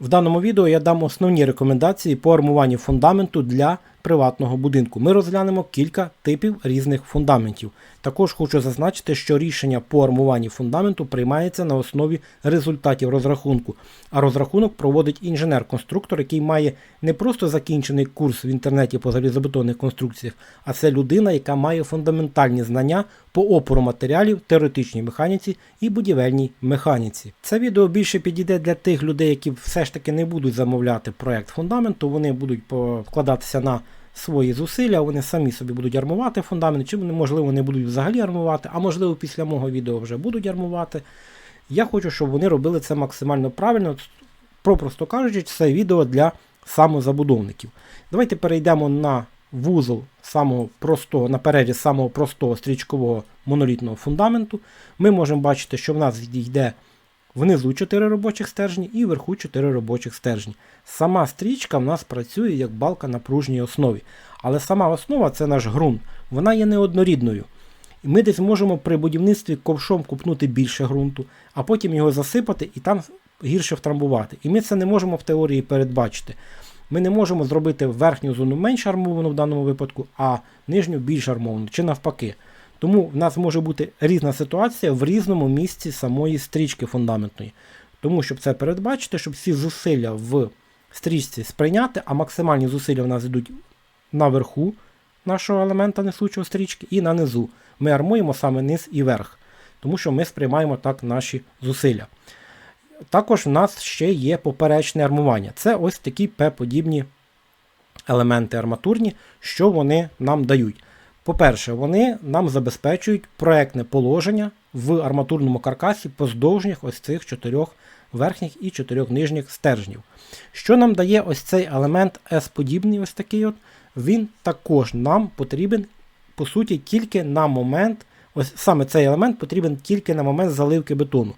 В даному відео я дам основні рекомендації по армуванню фундаменту для приватного будинку. Ми розглянемо кілька типів різних фундаментів. Також хочу зазначити, що рішення по армуванню фундаменту приймається на основі результатів розрахунку, а розрахунок проводить інженер-конструктор, який має не просто закінчений курс в інтернеті по залізобетонних конструкціях, а це людина, яка має фундаментальні знання по опору матеріалів, теоретичній механіці і будівельній механіці. Це відео більше підійде для тих людей, які все ж таки не будуть замовляти проект фундаменту, вони будуть вкладатися на свої зусилля, вони самі собі будуть армувати фундамент, чи можливо, не будуть взагалі армувати, а можливо, після мого відео вже будуть армувати. Я хочу, щоб вони робили це максимально правильно. Попросто кажучи, це відео для самозабудовників. Давайте перейдемо на вузол самого простого, на переріз самого простого стрічкового монолітного фундаменту. Ми можемо бачити, що в нас йде внизу 4 робочих стержні і вверху 4 робочих стержні. Сама стрічка в нас працює як балка на пружній основі. Але сама основа це наш ґрунт, вона є неоднорідною. І ми десь можемо при будівництві ковшом купнути більше ґрунту, а потім його засипати і там гірше втрамбувати. І ми це не можемо в теорії передбачити. Ми не можемо зробити верхню зону менш армовану в даному випадку, а нижню більш армовану, чи навпаки. Тому в нас може бути різна ситуація в різному місці самої стрічки фундаментної. Тому, щоб це передбачити, щоб всі зусилля в стрічці сприйняти, а максимальні зусилля в нас йдуть наверху нашого елемента несучого стрічки і на низу. Ми армуємо саме низ і верх, тому що ми сприймаємо так наші зусилля. Також в нас ще є поперечне армування. Це ось такі П-подібні елементи арматурні, що вони нам дають. По-перше, вони нам забезпечують проектне положення в арматурному каркасі поздовжніх ось цих чотирьох верхніх і чотирьох нижніх стержнів. Що нам дає ось цей елемент S-подібний, ось такий от, він також нам потрібен, по суті, тільки на момент, ось саме цей елемент потрібен тільки на момент заливки бетону.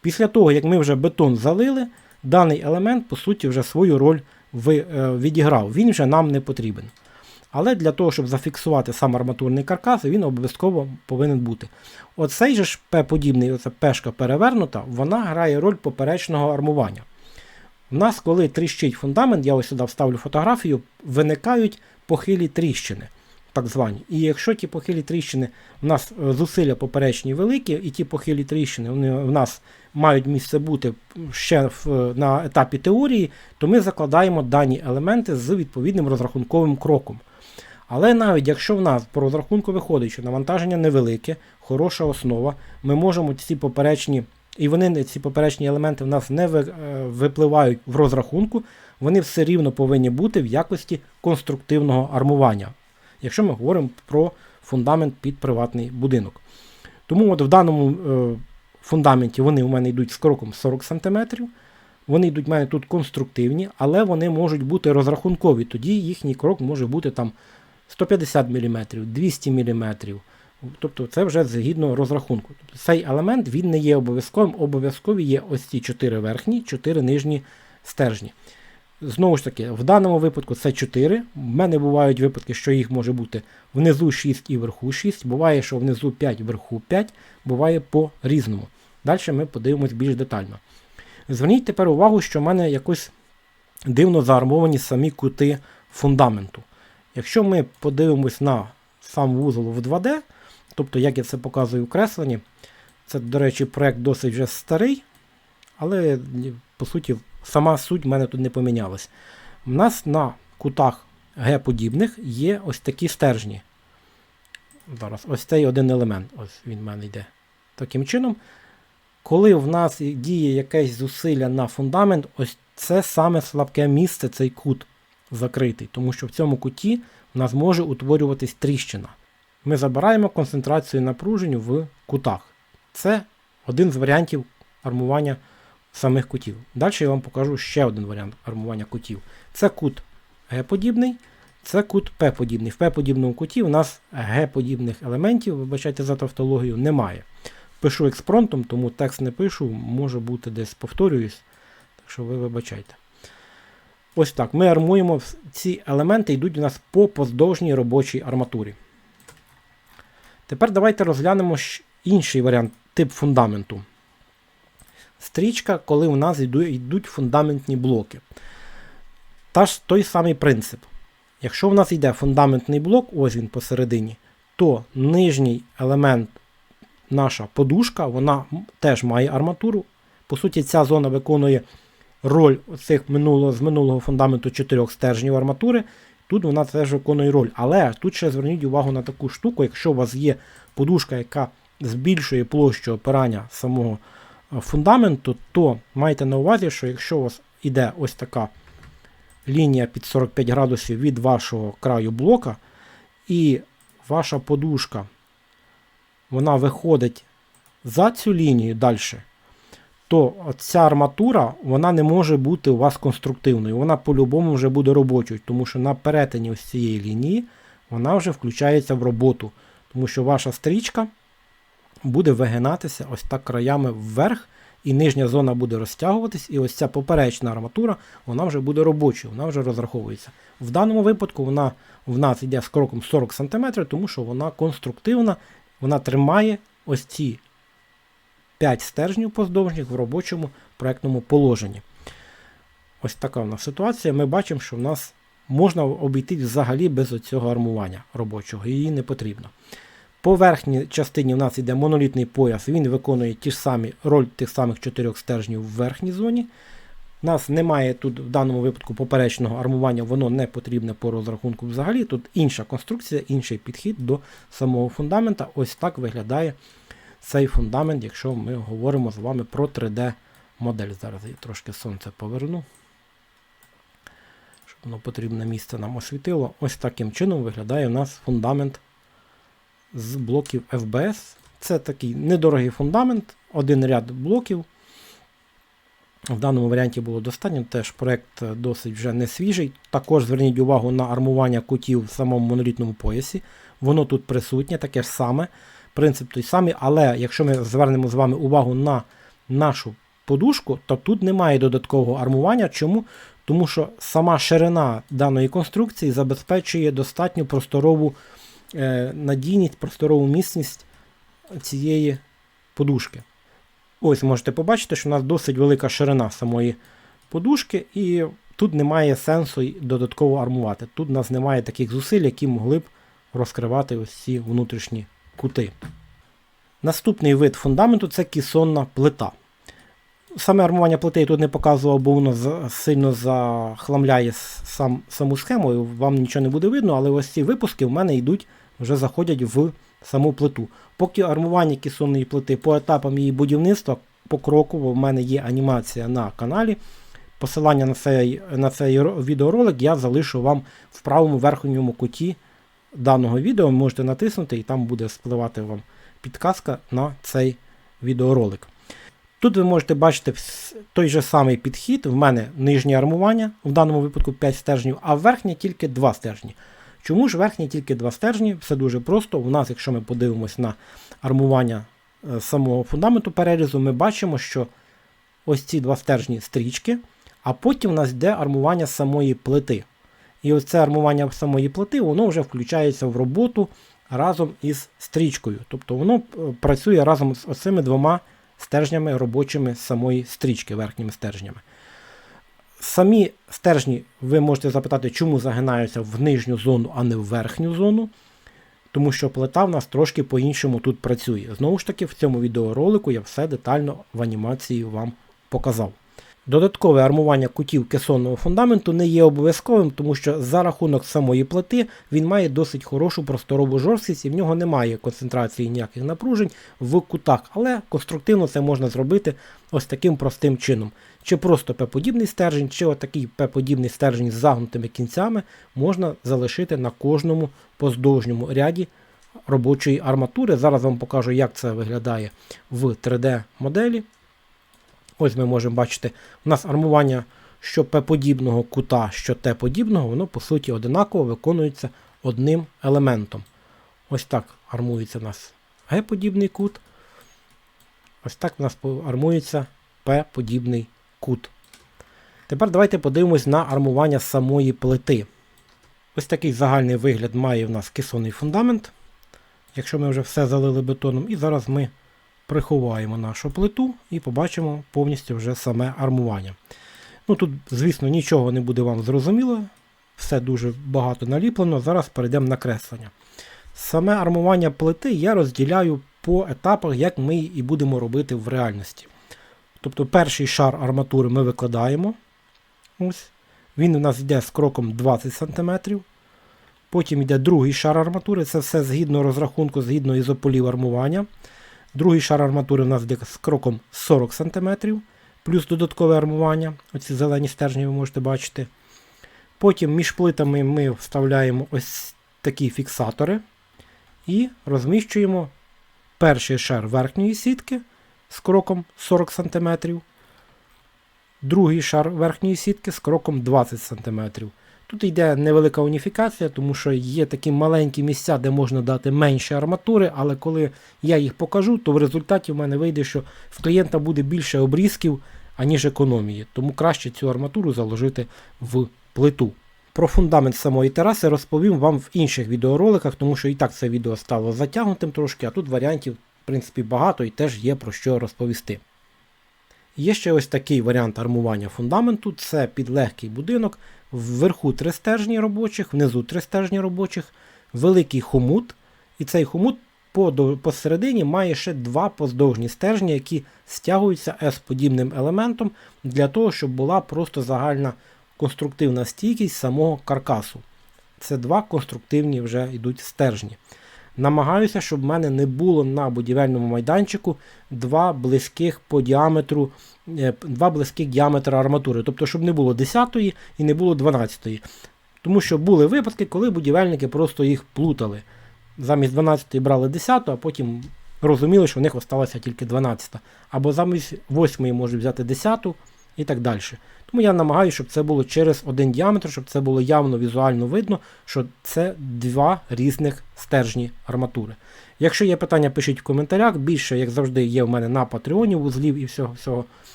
Після того, як ми вже бетон залили, даний елемент, по суті, вже свою роль відіграв. Він вже нам не потрібен. Але для того, щоб зафіксувати сам арматурний каркас, він обов'язково повинен бути. Оцей же ж П-подібний, оця пешка перевернута, вона грає роль поперечного армування. У нас, коли тріщить фундамент, я ось сюди вставлю фотографію, виникають похилі тріщини. так звані. І якщо ті похилі тріщини, в нас зусилля поперечні великі, і ті похилі тріщини вони в нас мають місце бути ще на етапі теорії, то ми закладаємо дані елементи з відповідним розрахунковим кроком. Але навіть якщо в нас по розрахунку виходить, що навантаження невелике, хороша основа, ми можемо ці поперечні, і вони ці поперечні елементи в нас не випливають в розрахунку, вони все рівно повинні бути в якості конструктивного армування, якщо ми говоримо про фундамент під приватний будинок. Тому от в даному е, фундаменті вони у мене йдуть з кроком 40 см. Вони йдуть в мене тут конструктивні, але вони можуть бути розрахункові. Тоді їхній крок може бути там 150 мм, 200 мм. Тобто це вже згідно розрахунку. Тобто Цей елемент він не є обов'язковим, обов'язкові є ось ці 4 верхні, 4 нижні стержні. Знову ж таки, в даному випадку це 4. В мене бувають випадки, що їх може бути внизу 6 і вверху 6. Буває, що внизу 5, вверху 5, буває по-різному. Далі ми подивимось більш детально. Зверніть тепер увагу, що в мене якось дивно заармовані самі кути фундаменту. Якщо ми подивимось на сам вузол в 2D, тобто, як я це показую в кресленні, це, до речі, проект досить вже старий, але, по суті, сама суть в мене тут не помінялась. У нас на кутах Г-подібних є ось такі стержні. Зараз, ось цей один елемент, ось він в мене йде. Таким чином, коли в нас діє якесь зусилля на фундамент, ось це саме слабке місце, цей кут закритий, тому що в цьому куті в нас може утворюватись тріщина. Ми забираємо концентрацію напружень в кутах. Це один з варіантів армування самих кутів. Далі я вам покажу ще один варіант армування кутів. Це кут Г-подібний, це кут П-подібний. В П-подібному куті у нас Г-подібних елементів, вибачайте за тавтологію, немає. Пишу експронтом, тому текст не пишу, може бути десь повторююсь. Так що ви вибачайте. Ось так. Ми армуємо ці елементи, йдуть у нас по поздовжній робочій арматурі. Тепер давайте розглянемо інший варіант тип фундаменту. стрічка, коли у нас йдуть фундаментні блоки. Та ж той самий принцип. Якщо в нас йде фундаментний блок, ось він посередині, то нижній елемент, наша подушка, вона теж має арматуру. По суті, ця зона виконує роль цих минулого, з минулого фундаменту чотирьох стержнів арматури. Тут вона теж виконує роль. Але тут ще зверніть увагу на таку штуку, якщо у вас є подушка, яка збільшує площу опирання самого е, фундаменту, то майте на увазі, що якщо у вас іде ось така лінія під 45 градусів від вашого краю блока, і ваша подушка вона виходить за цю лінію далі, то ця арматура вона не може бути у вас конструктивною. Вона по-любому вже буде робочою, тому що на перетині ось цієї лінії вона вже включається в роботу. Тому що ваша стрічка буде вигинатися ось так краями вверх, і нижня зона буде розтягуватись, і ось ця поперечна арматура вона вже буде робочою, вона вже розраховується. В даному випадку вона в нас йде з кроком 40 см, тому що вона конструктивна, вона тримає ось ці 5 стержнів поздовжніх в робочому проектному положенні. Ось така в нас ситуація. Ми бачимо, що в нас можна обійтись взагалі без цього армування робочого, її не потрібно. По верхній частині в нас йде монолітний пояс, він виконує ті ж самі роль тих самих чотирьох стержнів в верхній зоні. У нас немає тут в даному випадку поперечного армування, воно не потрібне по розрахунку взагалі. Тут інша конструкція, інший підхід до самого фундамента. Ось так виглядає цей фундамент, якщо ми говоримо з вами про 3D-модель. Зараз я трошки сонце поверну, щоб воно потрібне місце нам освітило. Ось таким чином виглядає у нас фундамент з блоків FBS. Це такий недорогий фундамент, один ряд блоків. В даному варіанті було достатньо, теж проект досить вже не свіжий. Також зверніть увагу на армування кутів в самому монолітному поясі. Воно тут присутнє, таке ж саме. Принцип той самий, але якщо ми звернемо з вами увагу на нашу подушку, то тут немає додаткового армування. Чому? Тому що сама ширина даної конструкції забезпечує достатню просторову е, надійність, просторову міцність цієї подушки. Ось можете побачити, що у нас досить велика ширина самої подушки, і тут немає сенсу додатково армувати. Тут у нас немає таких зусиль, які могли б розкривати ось ці внутрішні кути. Наступний вид фундаменту це кісонна плита. Саме армування плити я тут не показував, бо воно сильно захламляє сам, саму схему, і вам нічого не буде видно, але ось ці випуски в мене йдуть, вже заходять в саму плиту. Поки армування кісонної плити по етапам її будівництва, покроково в мене є анімація на каналі. Посилання на цей, на цей відеоролик я залишу вам в правому верхньому куті даного відео. Можете натиснути, і там буде спливати вам підказка на цей відеоролик. Тут ви можете бачити той же самий підхід. В мене нижнє армування, в даному випадку 5 стержнів, а верхнє тільки 2 стержні. Чому ж верхні тільки 2 стержні? Все дуже просто. У нас, якщо ми подивимось на армування е, самого фундаменту перерізу, ми бачимо, що ось ці два стержні стрічки, а потім у нас йде армування самої плити. І ось це армування самої плити, воно вже включається в роботу разом із стрічкою. Тобто воно е, працює разом з оцими двома стержнями робочими самої стрічки, верхніми стержнями. Самі стержні, ви можете запитати, чому загинаються в нижню зону, а не в верхню зону. Тому що плита в нас трошки по-іншому тут працює. Знову ж таки, в цьому відеоролику я все детально в анімації вам показав. Додаткове армування кутів кесонного фундаменту не є обов'язковим, тому що за рахунок самої плити він має досить хорошу просторову жорсткість і в нього немає концентрації ніяких напружень в кутах, але конструктивно це можна зробити ось таким простим чином. Чи просто П-подібний стержень, чи отакий П-подібний стержень з загнутими кінцями можна залишити на кожному поздовжньому ряді робочої арматури. Зараз вам покажу, як це виглядає в 3D-моделі. Ось ми можемо бачити, у нас армування що П-подібного кута, що Т-подібного, воно по суті одинаково виконується одним елементом. Ось так армується у нас Г-подібний кут. Ось так у нас армується П-подібний кут. Тепер давайте подивимось на армування самої плити. Ось такий загальний вигляд має в нас кесонний фундамент. Якщо ми вже все залили бетоном, і зараз ми приховаємо нашу плиту і побачимо повністю вже саме армування. Ну Тут, звісно, нічого не буде вам зрозуміло, все дуже багато наліплено. Зараз перейдемо на креслення. Саме армування плити я розділяю по етапах, як ми і будемо робити в реальності. Тобто перший шар арматури ми викладаємо. Ось. Він у нас йде з кроком 20 см. Потім йде другий шар арматури, це все згідно розрахунку, згідно ізополів армування. Другий шар арматури у нас йде з кроком 40 см, плюс додаткове армування. Оці зелені стержні ви можете бачити. Потім між плитами ми вставляємо ось такі фіксатори і розміщуємо перший шар верхньої сітки з кроком 40 см, другий шар верхньої сітки з кроком 20 см. Тут йде невелика уніфікація, тому що є такі маленькі місця, де можна дати менше арматури, але коли я їх покажу, то в результаті в мене вийде, що в клієнта буде більше обрізків, аніж економії. Тому краще цю арматуру заложити в плиту. Про фундамент самої тераси розповім вам в інших відеороликах, тому що і так це відео стало затягнутим трошки, а тут варіантів, в принципі, багато і теж є про що розповісти. Є ще ось такий варіант армування фундаменту це підлегкий будинок. Вверху три стержні робочих, внизу три стержні робочих, великий хомут. І цей хомут посередині має ще два поздовжні стержні, які стягуються S-подібним елементом для того, щоб була просто загальна конструктивна стійкість самого каркасу. Це два конструктивні вже йдуть стержні. Намагаюся, щоб в мене не було на будівельному майданчику два близьких по діаметру, е, два близьких діаметра арматури. Тобто, щоб не було 10-ї і не було 12-ї. Тому що були випадки, коли будівельники просто їх плутали. Замість 12-ї брали 10-ту, а потім розуміли, що в них осталася тільки 12-та. Або замість 8 можуть взяти 10 і так далі. Тому я намагаюся, щоб це було через один діаметр, щоб це було явно візуально видно, що це два різних стержні арматури. Якщо є питання, пишіть в коментарях. Більше, як завжди, є в мене на Патреоні вузлів і всього, всього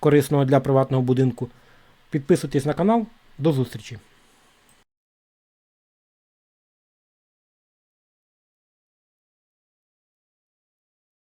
корисного для приватного будинку. Підписуйтесь на канал. До зустрічі!